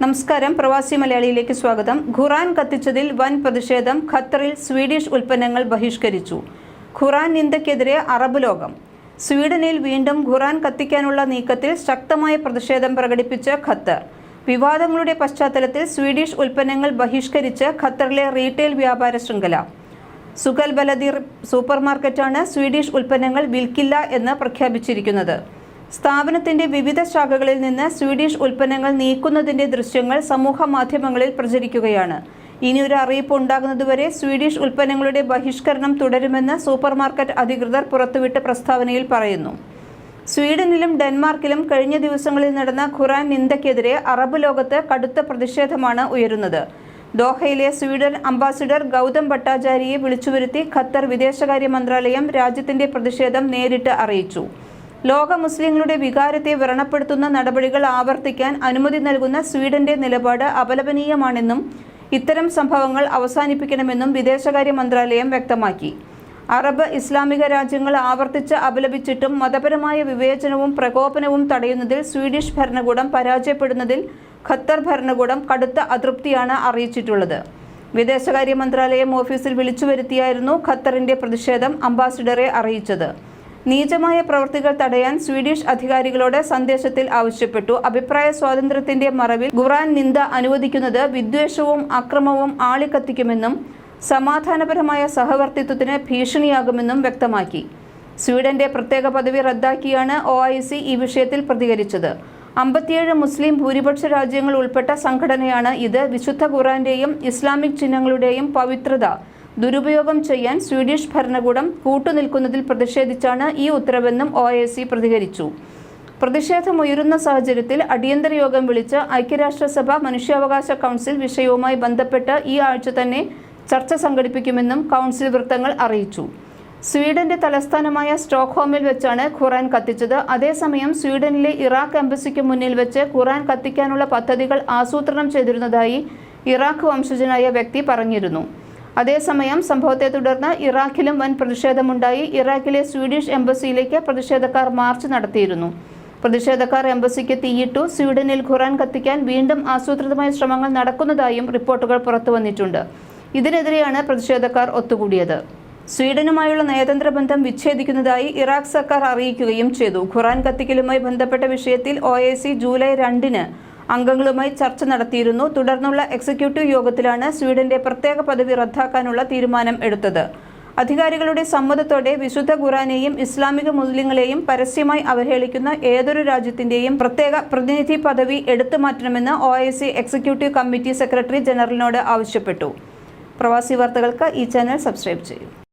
നമസ്കാരം. പ്രവാസി മലയാളിയിലേക്ക് സ്വാഗതം. ഖുറാൻ കത്തിച്ചതിൽ വൻ പ്രതിഷേധം ഖത്തറിൽ സ്വീഡിഷ് ഉൽപ്പന്നങ്ങൾ ബഹിഷ്കരിച്ചു. ഖുറാൻ നിന്ദയ്ക്കെതിരെ അറബ് ലോകം. സ്വീഡനിൽ വീണ്ടും ഖുറാൻ കത്തിക്കാനുള്ള നീക്കത്തിൽ ശക്തമായ പ്രതിഷേധം പ്രകടിപ്പിച്ച ഖത്തർ. വിവാദങ്ങളുടെ പശ്ചാത്തലത്തിൽ സ്വീഡിഷ് ഉൽപ്പന്നങ്ങൾ ബഹിഷ്കരിച്ച് ഖത്തറിലെ റീറ്റെയിൽ വ്യാപാര ശൃംഖല. സുഗൽ ബലദീർ സൂപ്പർമാർക്കറ്റാണ് സ്വീഡിഷ് ഉൽപ്പന്നങ്ങൾ വിൽക്കില്ല എന്ന് പ്രഖ്യാപിച്ചിരിക്കുന്നത്. സ്ഥാപനത്തിന്റെ വിവിധ ശാഖകളിൽ നിന്ന് സ്വീഡിഷ് ഉൽപ്പന്നങ്ങൾ നീക്കുന്നതിന്റെ ദൃശ്യങ്ങൾ സമൂഹ മാധ്യമങ്ങളിൽ പ്രചരിക്കുകയാണ്. ഇനിയൊരു അറിയിപ്പ് ഉണ്ടാകുന്നതുവരെ സ്വീഡിഷ് ഉൽപ്പന്നങ്ങളുടെ ബഹിഷ്കരണം തുടരുമെന്ന് സൂപ്പർമാർക്കറ്റ് അധികൃതർ പുറത്തുവിട്ട പ്രസ്താവനയിൽ പറയുന്നു. സ്വീഡനിലും ഡെൻമാർക്കിലും കഴിഞ്ഞ ദിവസങ്ങളിൽ നടന്ന ഖുറാൻ നിന്ദയ്ക്കെതിരെ അറബ് ലോകത്ത് കടുത്ത പ്രതിഷേധമാണ് ഉയരുന്നത്. ദോഹയിലെ സ്വീഡൻ അംബാസിഡർ ഗൗതം ഭട്ടാചാര്യയെ വിളിച്ചുവരുത്തി ഖത്തർ വിദേശകാര്യ മന്ത്രാലയം രാജ്യത്തിന്റെ പ്രതിഷേധം നേരിട്ട് അറിയിച്ചു. ലോക മുസ്ലിങ്ങളുടെ വികാരത്തെ വ്രണപ്പെടുത്തുന്ന നടപടികൾ ആവർത്തിക്കാൻ അനുമതി നൽകുന്ന സ്വീഡന്റെ നിലപാട് അപലപനീയമാണെന്നും ഇത്തരം സംഭവങ്ങൾ അവസാനിപ്പിക്കണമെന്നും വിദേശകാര്യ മന്ത്രാലയം വ്യക്തമാക്കി. അറബ് ഇസ്ലാമിക രാജ്യങ്ങൾ ആവർത്തിച്ച് അപലപിച്ചിട്ടും മതപരമായ വിവേചനവും പ്രകോപനവും തടയുന്നതിൽ സ്വീഡിഷ് ഭരണകൂടം പരാജയപ്പെടുന്നതിൽ ഖത്തർ ഭരണകൂടം കടുത്ത അതൃപ്തിയാണ് അറിയിച്ചിട്ടുള്ളത്. വിദേശകാര്യ മന്ത്രാലയം ഓഫീസിൽ വിളിച്ചു വരുത്തിയായിരുന്നു ഖത്തറിന്റെ പ്രതിഷേധം അംബാസിഡറെ അറിയിച്ചത്. നീചമായ പ്രവൃത്തികൾ തടയാൻ സ്വീഡിഷ് അധികാരികളോട് സന്ദേശത്തിൽ ആവശ്യപ്പെട്ടു. അഭിപ്രായ സ്വാതന്ത്ര്യത്തിന്റെ മറവിൽ ഖുറാൻ നിന്ദ അനുവദിക്കുന്നത് വിദ്വേഷവും അക്രമവും ആളിക്കത്തിക്കുമെന്നും സമാധാനപരമായ സഹവർത്തിത്വത്തിന് ഭീഷണിയാകുമെന്നും വ്യക്തമാക്കി. സ്വീഡന്റെ പ്രത്യേക പദവി റദ്ദാക്കിയാണ് ഒ ഈ വിഷയത്തിൽ പ്രതികരിച്ചത്. അമ്പത്തിയേഴ് മുസ്ലിം ഭൂരിപക്ഷ രാജ്യങ്ങൾ ഉൾപ്പെട്ട സംഘടനയാണ് ഇത്. വിശുദ്ധ ഖുറാന്റെയും ഇസ്ലാമിക് ചിഹ്നങ്ങളുടെയും പവിത്രത ദുരുപയോഗം ചെയ്യാൻ സ്വീഡിഷ് ഭരണകൂടം കൂട്ടുനിൽക്കുന്നതിൽ പ്രതിഷേധിച്ചാണ് ഈ ഉത്തരവെന്നും ഒ പ്രതികരിച്ചു. പ്രതിഷേധമുയരുന്ന സാഹചര്യത്തിൽ അടിയന്തര യോഗം വിളിച്ച് ഐക്യരാഷ്ട്രസഭ മനുഷ്യാവകാശ കൗൺസിൽ വിഷയവുമായി ബന്ധപ്പെട്ട് ഈ ആഴ്ച തന്നെ ചർച്ച സംഘടിപ്പിക്കുമെന്നും കൗൺസിൽ വൃത്തങ്ങൾ അറിയിച്ചു. സ്വീഡന്റെ തലസ്ഥാനമായ സ്റ്റോക്ക്ഹോമിൽ വെച്ചാണ് ഖുറാൻ കത്തിച്ചത്. അതേസമയം സ്വീഡനിലെ ഇറാഖ് എംബസിക്ക് മുന്നിൽ വെച്ച് ഖുറാൻ കത്തിക്കാനുള്ള പദ്ധതികൾ ആസൂത്രണം ചെയ്തിരുന്നതായി ഇറാഖ് വംശജനായ വ്യക്തി പറഞ്ഞിരുന്നു. അതേസമയം സംഭവത്തെ തുടർന്ന് ഇറാഖിലും വൻ പ്രതിഷേധമുണ്ടായി. ഇറാഖിലെ സ്വീഡിഷ് എംബസിയിലേക്ക് പ്രതിഷേധക്കാർ മാർച്ച് നടത്തിയിരുന്നു. പ്രതിഷേധക്കാർ എംബസിക്ക് തീയിട്ടു സ്വീഡനിൽ ഖുറാൻ കത്തിക്കാൻ വീണ്ടും ആസൂത്രിതമായ ശ്രമങ്ങൾ നടക്കുന്നതായും റിപ്പോർട്ടുകൾ പുറത്തുവന്നിട്ടുണ്ട് ഇതിനെതിരെയാണ് പ്രതിഷേധക്കാർ ഒത്തുകൂടിയത്. സ്വീഡനുമായുള്ള നയതന്ത്ര ബന്ധം വിച്ഛേദിക്കുന്നതായി ഇറാഖ് സർക്കാർ അറിയിക്കുകയും ചെയ്തു. ഖുറാൻ കത്തിക്കലുമായി ബന്ധപ്പെട്ട വിഷയത്തിൽ ഒ ജൂലൈ രണ്ടിന് അംഗങ്ങളുമായി ചർച്ച നടത്തിയിരുന്നു. തുടർന്നുള്ള എക്സിക്യൂട്ടീവ് യോഗത്തിലാണ് സ്വീഡന്റെ പ്രത്യേക പദവി റദ്ദാക്കാനുള്ള തീരുമാനം എടുത്തത്. അധികാരികളുടെ സമ്മതത്തോടെ വിശുദ്ധ ഖുറാനെയും ഇസ്ലാമിക മുസ്ലിങ്ങളെയും പരസ്യമായി അവഹേളിക്കുന്ന ഏതൊരു രാജ്യത്തിന്റെയും പ്രത്യേക പ്രതിനിധി പദവി എടുത്തു മാറ്റണമെന്ന് ഒ എക്സിക്യൂട്ടീവ് കമ്മിറ്റി സെക്രട്ടറി ജനറലിനോട് ആവശ്യപ്പെട്ടു. പ്രവാസി വാർത്തകൾക്ക് ഈ ചാനൽ സബ്സ്ക്രൈബ് ചെയ്യൂ.